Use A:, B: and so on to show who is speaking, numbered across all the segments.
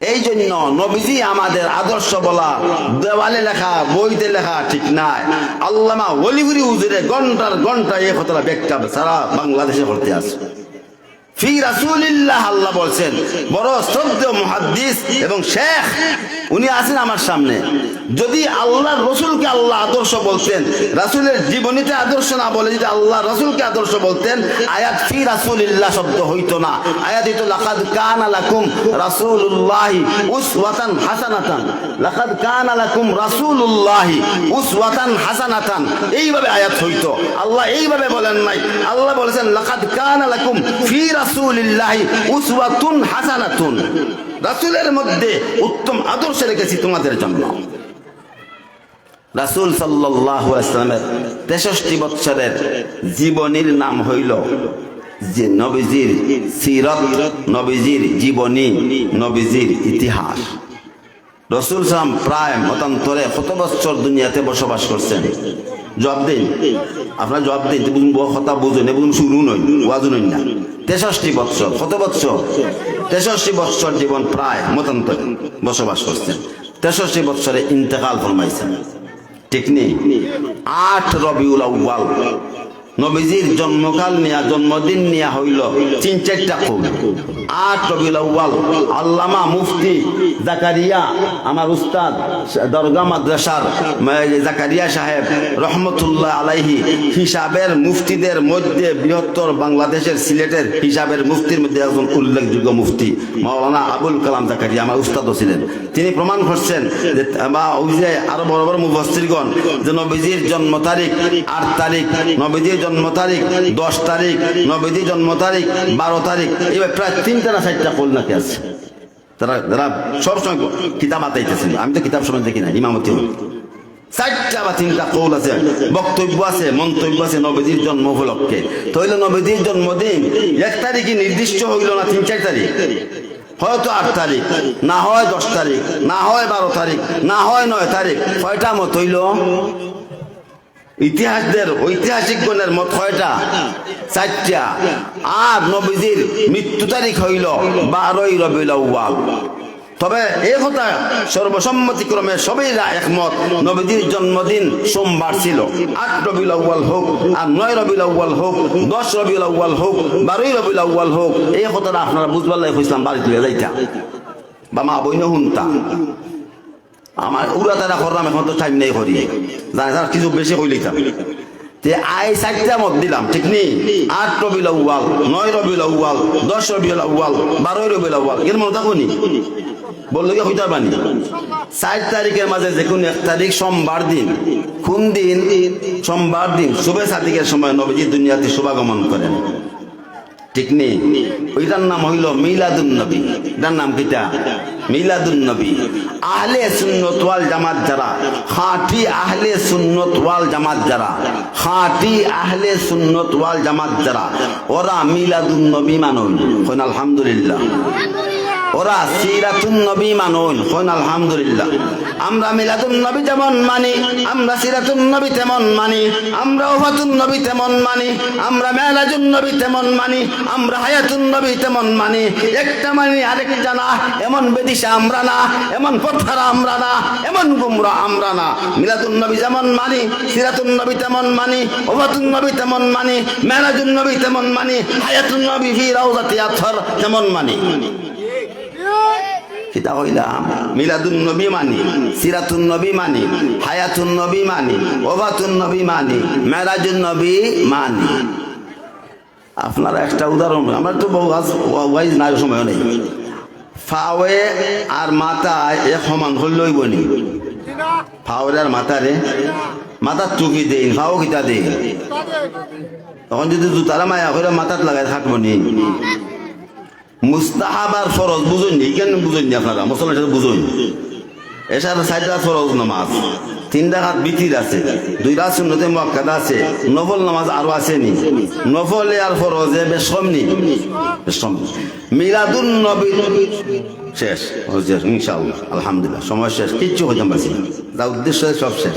A: এই জন্য নবীজি আমাদের আদর্শ বলা, দেওয়ালে লেখা, বইতে লেখা ঠিক নাই। আল্লামা অলিগুরি উজুরে ঘণ্টার ঘণ্টা এই কথাটা ব্যাখ্যা সারা বাংলাদেশে করতে আছে। ফি বলছেন, বড় শ্রদ্ধ মহাদিস এবং শেখ, উনি আছেন আমার সামনে। যদি আল্লাহ রসুলকে আল্লাহ আদর্শ বলতেন, রাসূলের জীবনীতে আদর্শ না বলে যদি আল্লাহ রসুলকে আদর্শ বলতেন, আয়াত ফি রাসূলিল্লাহ শব্দ হইতো না। আয়াত হইতো লাকাদ কানা লাকুম রাসূলুল্লাহি উসওয়াতান হাসানাতান। লাকাদ কানা লাকুম রাসূলুল্লাহি উসওয়াতান হাসানাতান। এইভাবে আয়াত হইতো। আল্লাহ এইভাবে বলেন নাই। আল্লাহ বলেছেন, লাকাদ কানা লাকুম ফি রাসূলিল্লাহি উসওয়াতুন হাসানাতুন। রাসূলের মধ্যে উত্তম আদর্শ রেখেছি তোমাদের জন্য। রাসূল আলাইহি ওয়াসাল্লামের 63 জীবনীর নাম হইল যে নবীজির সিরত, নবীজির জীবনী, নবীজির ইতিহাস। রসুল সালাম প্রায় মতান্তরে কত বছর দুনিয়াতে বসবাস করছেন? জবাব দিন। আপনার জবাব দিন কথা বুঝুন এবং শুরু নই ওয়াজু নই না। তেষট্টি বৎসর, কত বৎসর? তেষট্টি বৎসর জীবন প্রায় মতান্তরে বসবাস করছেন। তেষট্টি বৎসরে ইন্তেকাল ফরমাইছেন। ঠিক নেই আট রবিউল আউ্বাল নবীজির জন্মকাল নিয়া, জন্মদিন নিয়া হইল তিন চারটা খুব আট রবিউল আল্লামা মুফতি জাকারিয়া, আমার উস্তাদ দরগা মাদ্রাসার জাকারিয়া সাহেব, রহমতুল্লাহ আলাইহি, হিসাবের মুফতিদের মধ্যে বৃহত্তর বাংলাদেশের সিলেটের হিসাবের মুফতির মধ্যে একজন উল্লেখযোগ্য মুফতি, মাওলানা আবুল কালাম জাকারিয়া, আমার উস্তাদও ছিলেন। তিনি প্রমাণ করছেন যে বা ওই যে আরও বড় বড় মুফাসসিরগণ, যে নবীজির জন্ম তারিখ, আট তারিখ, নবীজির জন্ম তারিখ, দশ তারিখ, নবীজির জন্ম তারিখ, বারো তারিখ, এবার প্রায় তিনটা না চারটা কল নাকি আছে? তারা তারা সবসময় কিতাব আতাইতেছেন। আমি তো কিতাব সময় দেখি না ইমামতি চারটা বা তিনটা কৌল আছে, বক্তব্য আছে, মন্তব্য আছে নবীজির জন্ম উপলক্ষে। তৈল নবীজির জন্মদিন এক তারিখে নির্দিষ্ট হইল না তিন, চার তারিখ? হয়তো আট তারিখ, না হয় দশ তারিখ, না হয় বারো তারিখ, না হয় নয় তারিখ কয়টা মত হইল? ইতিহাসদের ঐতিহাসিক গণের মত কয়টা? চারটা। আর নবীজির মৃত্যু তারিখ হইল বারোই আউ্বাল তবে এই কথা সর্বসম্মতিক্রমে সবাই একমত, নবীজির জন্মদিন সোমবার ছিল। আট রবিউল আউ্বাল হোক, আর নয় রবিউল আউ্বাল হোক, দশ রবিউল আউ্বাল হোক, বারোই রবিউল আউ্বাল হোক, এই কথাটা আপনারা বুঝবার লাগে ইসলাম বাড়ি তুলে যাইতা। বা মা বইন শুনতা আমার উড়া তারা করলাম এখন তো টাইম নেই করি জানে তার কিছু বেশি হইলিতাম যে আই চারটা মত দিলাম, ঠিক নেই আট রবিউল আউ্বাল নয় রবিউল আউ্বাল দশ রবিউল আউ্বাল বারোই রবিউল আউ্বাল এর মনে থাকুনি বলল কি হইতে পারবানি চার তারিখের মাঝে যে কোনো এক তারিখ সোমবার দিন, কোন দিন? সোমবার দিন, শুভে সাদিকের সময় নবীজি দুনিয়াতে শুভাগমন করেন ঠিক নেই ওইটার নাম হইল মিলাদুন নবী। এটার নাম কিটা মিলাদুন নবী আহলে সুন্নত ওয়াল জামাত আহলে জামাত আহলে সুন্নত ওয়াল জামাত ওরা মিলাদুন্নবী আলহামদুলিল্লাহ। ওরা সিরাতুন নবী মানুন। হইন আলহামদুলিল্লাহ। আমরা মিলাদুন নবী যেমন মানি, আমরা সিরাতুন নবী তেমন মানি, আমরা ওফাতুন নবী তেমন মানি, আমরা মেলাজুন নবী তেমন মানি, আমরা হায়াতুন নবী তেমন মানি। একটা মানি আরেকটা না, এমন বেদিশা আমরা না, এমন পথারা আমরা না, এমন গুমরা আমরা না। মিলাদুন নবী যেমন মানি, সিরাতুন নবী তেমন মানি, ওফাতুন নবী তেমন মানি, মেলাজুন নবী তেমন মানি, হায়াতুন নবী ফি রাউজাতি আথর তেমন মানি। কিতা হইলাম। মিলাদুন নবী মানি, সিরাতুন নবী মানি, হায়াতুন নবী মানি, ওবাতুন নবী মানি, মেরাজুন নবী মানি। আপনারা একটা উদাহরণ আমার তো বহু ওয়াইজ নাই, সময় নেই। ফাওয়ে আর মাথায় এ সমান হইলই বনি ফাওয়ার আর মাথারে মাথার টুকি দেই, ফাও কিতা দেই? তখন যদি জুতারা মায়া করে মাথাত লাগাই থাকব নি? মুস্তাহাব আর ফরজ বুঝুন নি কেন বুঝুন নি আপনারা? মুসলমান সাথে বুঝুন এসার সাইডটা ফরজ নামাজ। তিন ডাকাত বিতির আছে, দুই রাত শূন্যতে মক্কাদা আছে, নফল নামাজ আরও আছে নি। নফলে আর ফরজে বেশ কম নি। বেশ মিলাদুন নবী। শেষ ইনশাআল্লাহ, আলহামদুলিল্লাহ। সময় শেষ, কিচ্ছু হইতে পারছি যা উদ্দেশ্য সব শেষ।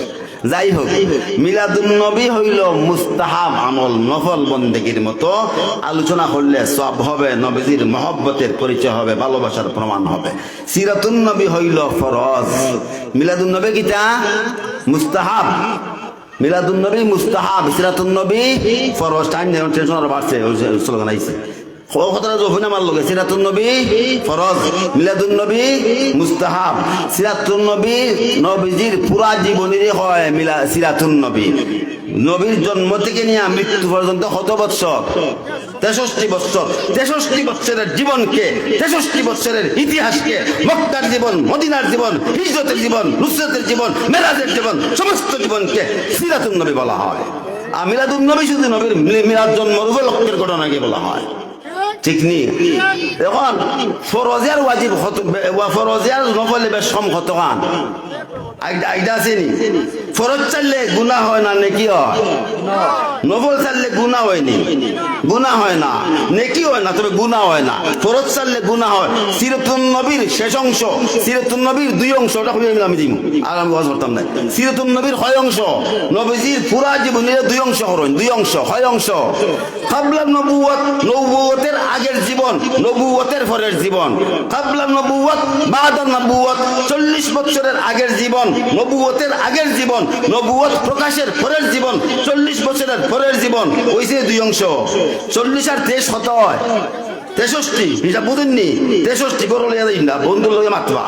A: যাই হোক মিলাদুন নবী হইল মুস্তাহাব আমল নফল বন্দেগীর মতো। আলোচনা করলে সব হবে, নবীজির মহব্বতের পরিচয় হবে, ভালোবাসার প্রমাণ হবে। সিরাতুন নবী হইল ফরজ। মিলাদুন নবী কিতা? মুস্তাহাব। মিলাদুন নবী মুস্তাহাব, সিরাতুন নবী ফরজ। টাইম টেনশন আরও বাড়ছে স্লোগান আইছে। সিরাতুন নবী মুস্তাহাব। হয় মিলা জন্ম মৃত্যু জীবনকে, তেষট্টি বৎসরের ইতিহাসকে, মক্কার জীবন, মদিনার জীবন, হিজরতের জীবন, নুসরতের জীবন, মেরাজের জীবন, সমস্ত জীবনকে সিরাতুন নবী বলা হয়। আর মিলাদুন নবী শুধু নবীর মিলাদ জন্ম উপলক্ষের ঘটনাকে বলা হয়। ঠিক নি এখন ফরজিয়ার ওয়াজিব ফরজিয়ার নফলে বেশ কম কত আইডা আছে নি ফরজ চাললে গুনাহ হয় না, নেকি হয়? নফল চাললে গুনাহ হয়নি। গুনাহ হয় না, নেকি হয় না, তবে গুনাহ হয় না। ফরজ চাললে গুনাহ হয়। সিরতুন নবীর শেষ অংশ, সিরতুন নবীর দুই অংশ, ওটা খুবই আমি দিম। আর আমি বস করতাম না। সিরতুন নবীর হয় অংশ, নবীজির পুরা জীবনের দুই অংশ হরণ, দুই অংশ হয় অংশ। কাবলা নবুয়ত নবুয়তের আগের জীবন নবুয়তের পরের জীবন। কাবলা নবুয়ত বাদা নবুয়ত চল্লিশ বছরের আগের জীবন নবুয়তের আগের জীবন, নবুয়ত প্রকাশের পরের জীবন, চল্লিশ বছরের পরের জীবন, ওই যে দুই অংশ। চল্লিশ আর তেইশ হত তেষট্টি এটা বুঝেননি? তেষট্টি বড় লইয়া দিন না বন্ধু লইয়া মাতবা।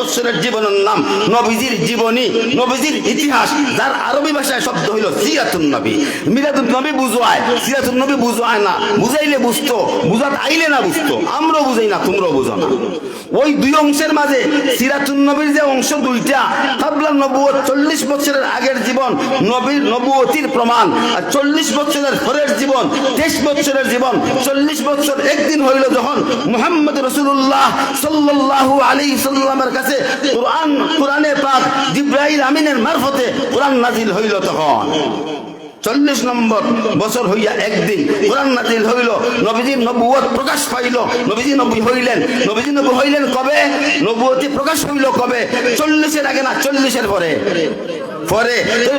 A: বছরের জীবনের নাম নবীজির জীবনী, নবীজির ইতিহাস, যার আরবি ভাষায় শব্দ হইল সিরাতুন নবী। মিরাতুন নবী বুঝায় সিরাতুন নবী বুঝায় না, বুঝাইলে বুঝতো, বুঝাত আইলে না বুঝতো, আমরাও বুঝাই না, তোমরাও বুঝো না। ওই দুই অংশের মাঝে সিরাতুন নবীর যে অংশ দুইটা কাবলা নবুয়ত চল্লিশ বছরের আগের জীবন, নবীর নবুয়তির প্রমাণ, আর চল্লিশ বছরের পরের জীবন, তেইশ বছরের জীবন, চল্লিশ বছর একদিন হইল যখন মুহাম্মদ রসুল্লাহ সাল্লাল্লাহু আলী সাল্লামের কাছে কোরআন, কোরআনে পাক জিব্রাইল আমিনের মারফতে কোরআন নাজিল হইল তখন। চল্লিশ নম্বর বছর হইয়া একদিন কোরআন নাজিল হইল, নবীজির নবুয়ত প্রকাশ পাইল। নবীজি নবী হইলেন। নবীজি নবী হইলেন কবে? নবুয়তি প্রকাশ হইল কবে? চল্লিশের আগে না, চল্লিশের পরে। পরে।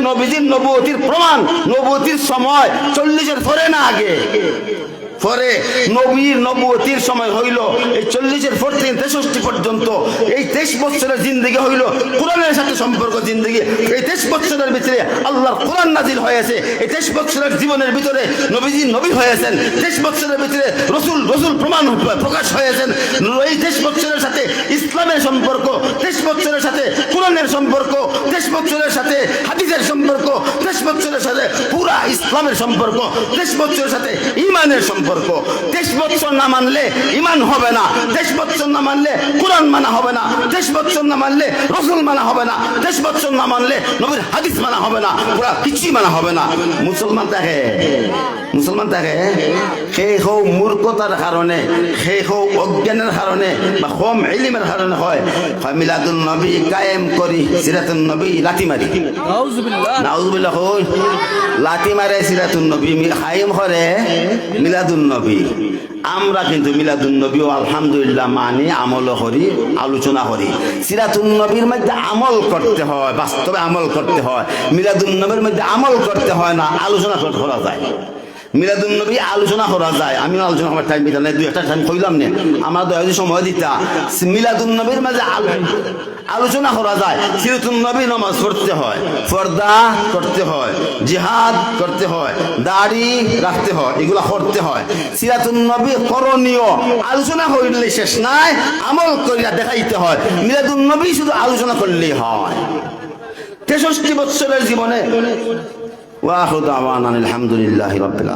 A: নবীজির নবুয়তির প্রমাণ নবুয়তির সময় চল্লিশের পরে না আগে? পরে নবীর নবুয়তির সময় হইল এই চল্লিশের পর থেকে তেষট্টি পর্যন্ত। এই তেইশ বছরের জিন্দগি হইল কোরআনের সাথে সম্পর্ক জিন্দগি। এই তেইশ বছরের ভিতরে আল্লাহর কোরআন নাজিল হয়েছে। এই তেইশ বছরের জীবনের ভিতরে নবীজি নবী হয়েছেন। তেইশ বছরের ভিতরে রসুল রসুল প্রমাণ প্রকাশ হয়েছেন। এই তেইশ বছরের সাথে ইসলামের সম্পর্ক, তেইশ বছরের সাথে কোরআনের সম্পর্ক, তেইশ বছরের সাথে হাদিসের সম্পর্ক, তেইশ বছরের সাথে ইসলামের সম্পর্ক তেইশ বছরের সাথে ইমানের সম্পর্ক। তেইশ বছর না মানলে ইমান হবে না। তেইশ বছর না মানলে কোরআন মানা হবে না। তেইশ বছর না মানলে রসুল মানা হবে না। তেইশ বছর না মানলে নবীর হাদিস মানা হবে না। পুরা কিছুই মানা হবে না। মুসলমান তাকে? মুসলমান তাকে? সেই হৌ মূর্খতার কারণে সেই হৌ অজ্ঞানের কারণে বা কম এলিমের কারণে হয়। মিলাদুল নবী কায়েম করি সিরাতুল নবী লাঠি মারি। নাউজুবিল্লাহ। লাঠি মারে সিরাতুল নবী মি- কায়েম করে মিলাদুল নবী আমরা কিন্তু মিলাদুল নবী ও আলহামদুলিল্লাহ মানি আমল করি, আলোচনা করি। সিরাতুল নবীর মধ্যে আমল করতে হয়, বাস্তবে আমল করতে হয়। মিলাদুল নবীর মধ্যে আমল করতে হয় না, আলোচনা করতে করা যায়। মিলাদুল নবী আলোচনা করা যায়। আমি আলোচনা করার টাইম দিতাম দুই একটা টাইম কইলাম না। আমার দয়া সময় দিতা। মিলাদুল নবীর মাঝে আলোচনা করা যায়। সিরাতুল নবী নামাজ পড়তে হয়, পর্দা করতে হয়, জিহাদ করতে হয়, দাড়ি রাখতে হয়, এগুলা করতে হয়। সিরাতুল নবী করণীয়। আলোচনা করলে শেষ নাই, আমল করিয়া দেখাইতে হয়। মিলাদুল নবী শুধু আলোচনা করলেই হয়। তেষট্টি বৎসরের জীবনে ওয়াহুদ আওয়ান আলহামদুলিল্লাহ রবিল